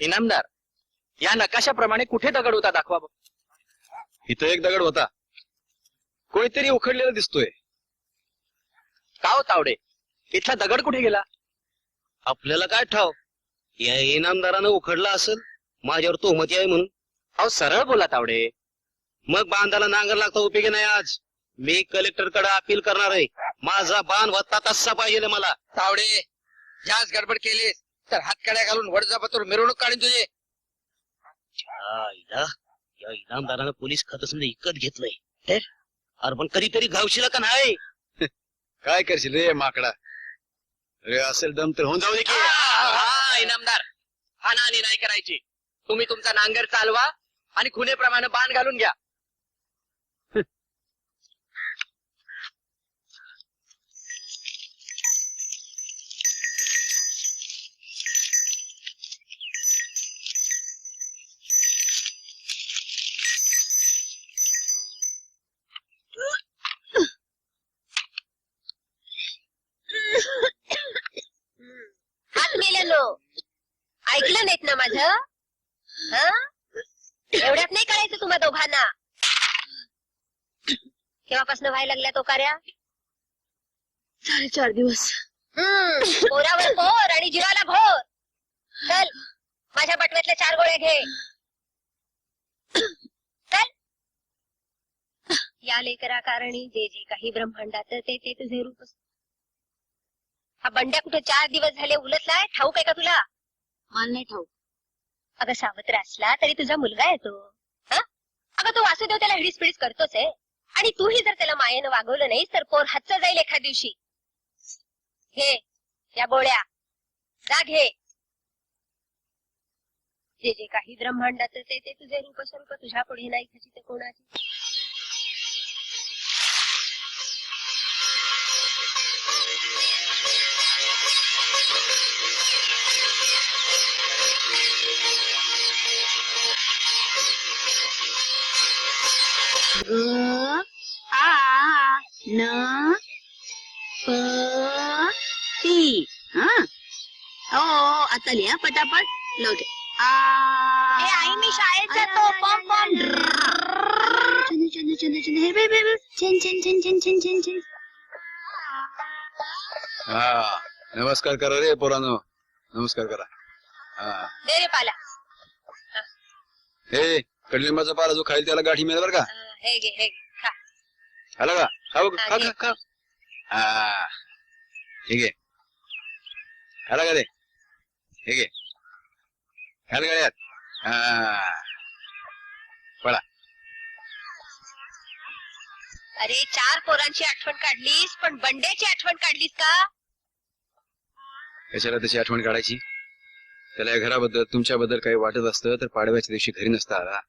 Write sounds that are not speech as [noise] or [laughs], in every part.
इनामदार या नकाशाप्रमाणे कुठे दगड होता दाखवा बघ. इथं एक दगड होता. कोणीतरी उखडलेला दिसतोय. का हो तावडे? इथला दगड कुठे गेला? आपल्याला काय ठाव? या इनामदारानं उखडला असेल माझ्यावर तोहमती आहे म्हणून. अहो सरळ बोला तावडे. मग बांधाला नांगर लागता उपयोगी नाही आज? मी कलेक्टरकडे अपील करणार आहे. माझा बांध होता तसा पाहिजे मला. तावडे जास्त गडबड केलीस. तर हातकड्या घालून वडजापतूर मिरवणूक काढीन तुझे. आईला, या इनामदारानं पोलीस खातं समजा इकत घेतलंय. हे? अरे पण कधीतरी घावशील का नाही? काय करशील रे माकडा? रे असेल दम तर होऊन जाऊ दे की. हा, इनामदार. हानाहानी नाही करायची. तुम्ही तुमचा नांगर चालवा आणि खुनेप्रमाणे बाण घालून घ्या. ना माझं? हा? एवढ्यात नाही करायचं तुम्हा दोघांना. केव्हापासून व्हायला लागल्या तो कार्या? साडे चार दिवस. हम्म पोरावर पोर आणि जीवाला भोर. चल माझ्या बटव्यातल्या चार गोळ्या घे. चल. या लेकरा कारणी जे जे काही ब्रह्मांडात ते ते तुझे रूप. हा बंड्या कुठे चार दिवस झाले उलटलाय? ठाऊक आहे का तुला? मला नाही ठाऊक. अगं सावत्र असला तरी तुझा मुलगा आहे तो. हा? अगं तो वासुदेव त्याला हिडीस पिडीस करतोच आहे. आणि तूही जर त्याला मायेनं वागवलं नाहीस तर पोर हातचं जाईल एखाद दिवशी? घे या गोळ्या जा घे. जे जे काही ब्रह्मांडाचं ते ते तुझे रूप स्वरूप तुझ्या पुढे नाही खचित कोणाची. ग आ न प हा हो आता लिहा पटापट लवते आ ए, आई, मी शाळेत जातो. पॉम, पॉम. चंद चंद चंद चंद हे बे बे बे हा नमस्कार करा रे पोरानो नमस्कार करा हा दे रे पाला हे कडलिंबाचा पाला जो खाईल त्याला गाठी मिळेल बरं का हा, हे घे हे घे. खा. आला का खा बघ, हा, खा घे. खा खा हा ठीक आहे आला का रे ठीक आहे घाल गळ्यात हा पळा अरे चार पोरांची आठवण काढलीस पण बंड्याची आठवण काढलीस का कशाला त्याची आठवण काढायची त्याला या घराबद्दल तुमच्याबद्दल काही वाटत असतं तर पाडव्याच्या दिवशी घरी नसता आला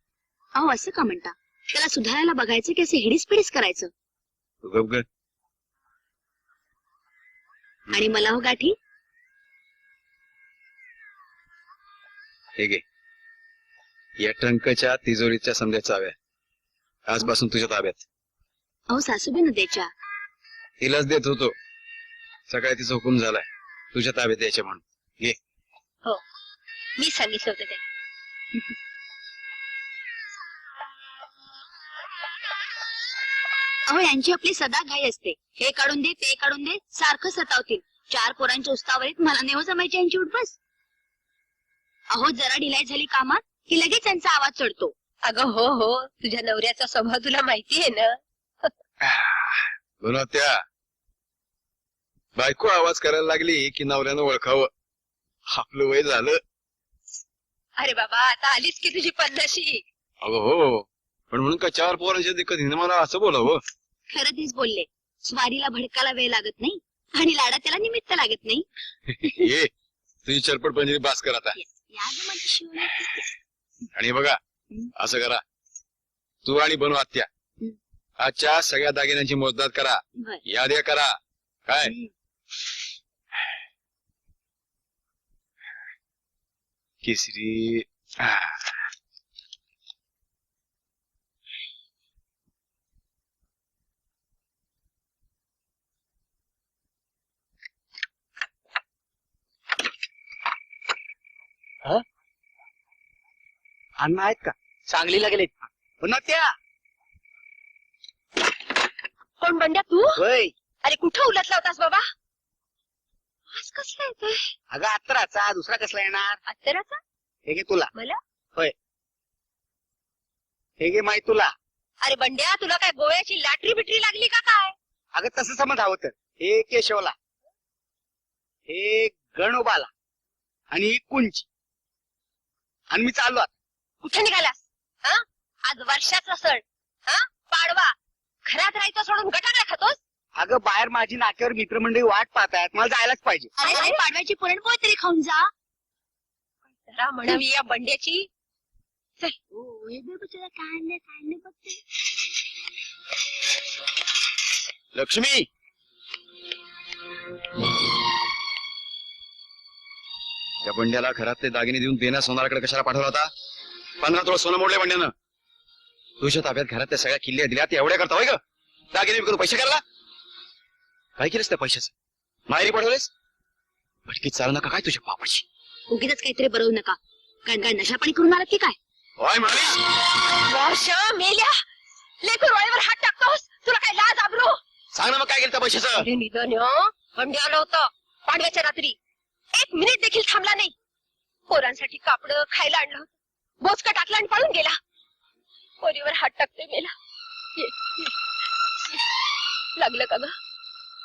अहो असं का म्हणता त्याला सुधारायला बघायचं की असं हिडीस पिडीस करायचं? तू गप ग आणि मला हो गाठी. ठीक आहे या टंकच्या तिजोरीच्या समजा चाव्या. आजपासून तुझ्या ताब्यात. अहो सासूबी नद्याच्या तिलाच देत होतो. सकाळी तिचा हुकूम झालाय. तुझ्या ताब्यात द्यायच्या म्हणून. घे. मी सांगितलं होतं त्याला अहो यांची आपली सदा घाई असते. हे काढून दे ते काढून दे सारखं सतावतील. चार पोरांच्या उस्तावरीत मला नेव जमायची यांची उठबस. अहो जरा ढिलाई झाली कामात की लगेच त्यांचा आवाज चढतो. अगं हो हो तुझ्या नवऱ्याचा स्वभाव तुला माहिती आहे ना? बोला त्या बायको आवाज करायला लागली की नवऱ्यानं ओळखावं. आपलं वय झालं. अरे बाबा आता आलीच की तुझी पन्नाशी? अगं हो. पण म्हणून का चार पोरांच्या दिक्कत हिने मला असं बोलावं? खरं तेच बोलले. स्वारीला भडकाला वेळ लागत नाही आणि लाडा त्याला निमित्त लागत नाही. [laughs] ये तुझी चरपट पंजरी बास कर आता या गं माझी शिवणी. आणि बघा असं करा. तू आणि बनू आत्या. हं. आजच्या सगळ्या दागिन्यांची मोजदाद करा. बर. याद्या करा. काय? हं. केसरी. आह. अण्णा आहेत का? सांगलीला गेले पुन्हा त्या. कोण बंड्या तू? होय. अरे कुठं उलटला होतास बाबा? आज कसला येतोय? अगं अत्तराचा. दुसरा कसला येणार? अत्तराचा? हे घे तुला. मला? हे घे माहीत तुला. अरे बंड्या तुला काय गोव्याची लॅटरी बिटरी लागली का काय? अगं तसं समज हवं तर. हे केशवला. हे गणोबाला. आणि ही कुंची आणि मी चाललो आता. कुठे निघालास हा? आज वर्षाचा सण. हा? पाडवा. घरात राहायचं सोडून गटाकडे खातोस? अगं बाहेर माझी नाक्यावर मित्रमंडळी वाट पाहतायत. मला जायलाच पाहिजे. अरे पाडव्याची पुरणपोळी तरी खाऊन जा. जरा म्हणावी या बंड्याची. ओ, बघ तुला काय काय. लक्ष्मी! त्या बंड्याला घरातले दागिने देऊन देण्या सोनाराकडे कशाला पाठवला होता? पंधरा तोळा सोनं मोडले बंड्यानं तुझ्या ताब्यात घरातल्या सगळ्या किल्ल्या दिल्या ते एवढ्या करता होय ग? दागिने विकून पैसे काढला. काय केलंस त्या पैशाचं? माहेरी पाठवलेस भटकीत चालू नका काय तुझ्या बापाची? उगीच काहीतरी बरवू नका. काय काय नशा पाणी करून आलात की काय? होय वर्ष मेल्या. लेकरू डोळ्यावर हात टाकतोस. तुला काय लाज आबरू? सांग ना मग काय केलं त्या पैशाचं? अरे निधन बंडी आलं होतं. पाडव्याच्या रात्री. एक मिनिट देखील थांबला नाही. पोरांसाठी कापड खायला आणलं होतं. बोचका टाकला आणि पळून गेला. पोरीवर हात टाकते मेला. ये, ये. लागलं का ग?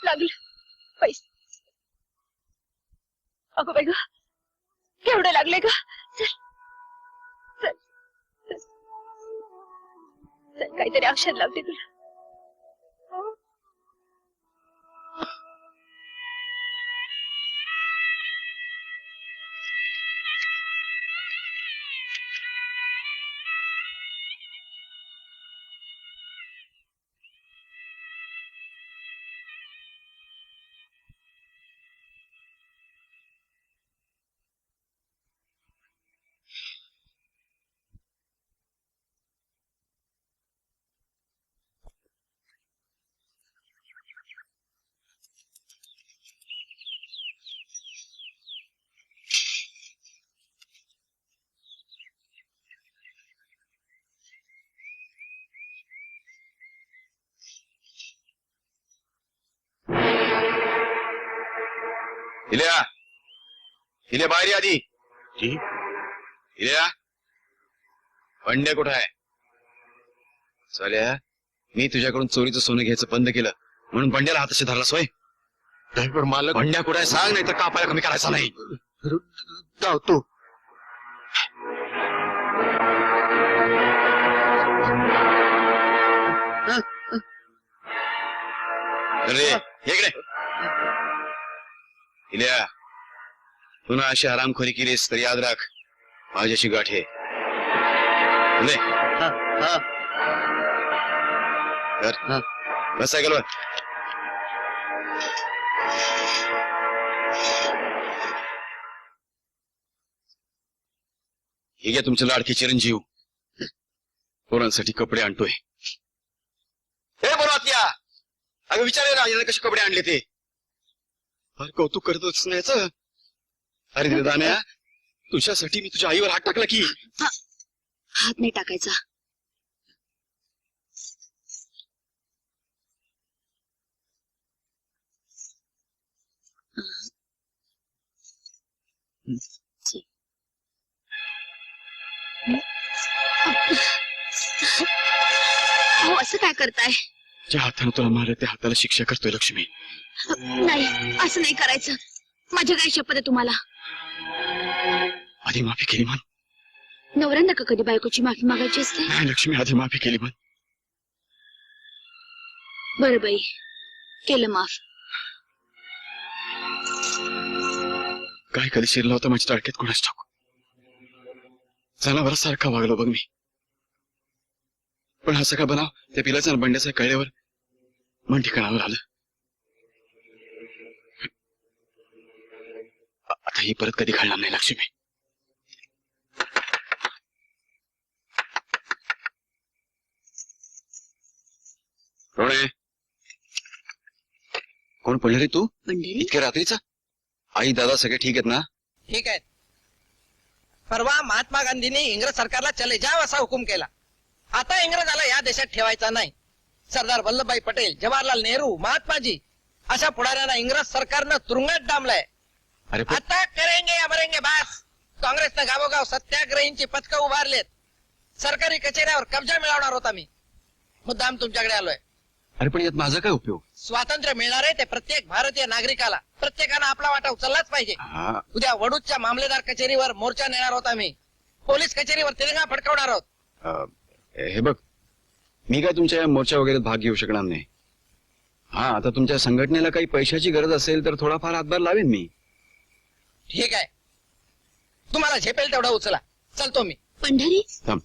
लागलं. पैसे. अगं बाई ग केवढं लागले ग? चल. चल. चल. चल. काहीतरी औषध लावते तुला. इल्या इल्या बाहेर ये आधी पंड्या कुठं आहे चाल्या मी तुझ्याकडून चोरीचं सोनं घ्यायचं बंद केलं म्हणून बंड्याला हाताशी धरला सोय ड्रायव्हर मालक बंड्या कुठे आहे सांग नाही तर कापायला कमी करायचा नाही धावतो अरे इकडे इल्या पुन्हा अशी आरामखोरी केलीस तर याद राख माझ्याशी गाठ. बस सायकलवर. हे घ्या तुमचे लाडके चिरंजीव. पोरांसाठी कपडे आणतोय. हे बरोबर या अगं विचारे राजाने कसे कपडे आणले ते? फार कौतुक करतोच नाही अरे ते दाण्या तुझ्यासाठी मी तुझ्या आईवर हात टाकला की. हात नाही टाकायचा. हो असं काय करताय? ज्या हाताने तुला मारलं त्या हाताला शिक्षा करतोय लक्ष्मी. नाही असं नाही करायचं. माझी काय शपथ आहे तुम्हाला. आधी माफी केली म्हण. नवऱ्यांना का कधी बायकोची माफी मागायची असते. नाही लक्ष्मी आधी माफी केली म्हण. बरं बाई केलं माफ. काय कधी शिरला होता माझ्या टाळक्यात कोणाच टाकू जनावर सारखा वागलो बघ मी. पण हा सगळा बनाव त्या पिलाचा बंड्याचा कळल्यावर मन ठिकाणावर आलं आ- आता ही परत कधी घडणार नाही लक्ष्मी. रोणे. कोण पडलं रे तू? पंढरी इतक्या रात्रीचा? आई दादा सगळे ठीक आहेत ना? ठीक आहे परवा महात्मा गांधींनी इंग्रज सरकारला चले जाव असा हुकूम केला. आता इंग्रजाला या देशात ठेवायचा नाही. सरदार वल्लभभाई पटेल जवाहरलाल नेहरू महात्माजी अशा पुढाऱ्यांना इंग्रज सरकारनं तुरुंगात डांबलाय. अरे पण आता करेंगे या मरेंगे बास. काँग्रेसनं गावोगाव सत्याग्रहींची पथकं उभारलेत. सरकारी कचेऱ्यावर कब्जा मिळवणार होता मी मुद्दाम तुमच्याकडे आलोय. अरे पण यात माझा काय उपयोग? स्वातंत्र्य मिळणार आहे ते प्रत्येक भारतीय नागरिकाला. प्रत्येकानं आपला वाटा उचललाच पाहिजे. हा. उद्या वडूजच्या मामलेदार कचेरीवर मोर्चा नेणार होता मी पोलीस कचेरीवर तिरंगा फडकवणार आहोत. अ, हे बघ मी काय तुमच्या या मोर्चा वगैरे भाग घेऊ शकणार नाही. हा आता तुमच्या संघटनेला काही पैशाची गरज असेल तर थोडाफार हातभार लावेन मी. ठीक आहे. तुम्हाला झेपेल तेवढा उचला. चलतो मी. पंढरी थांब.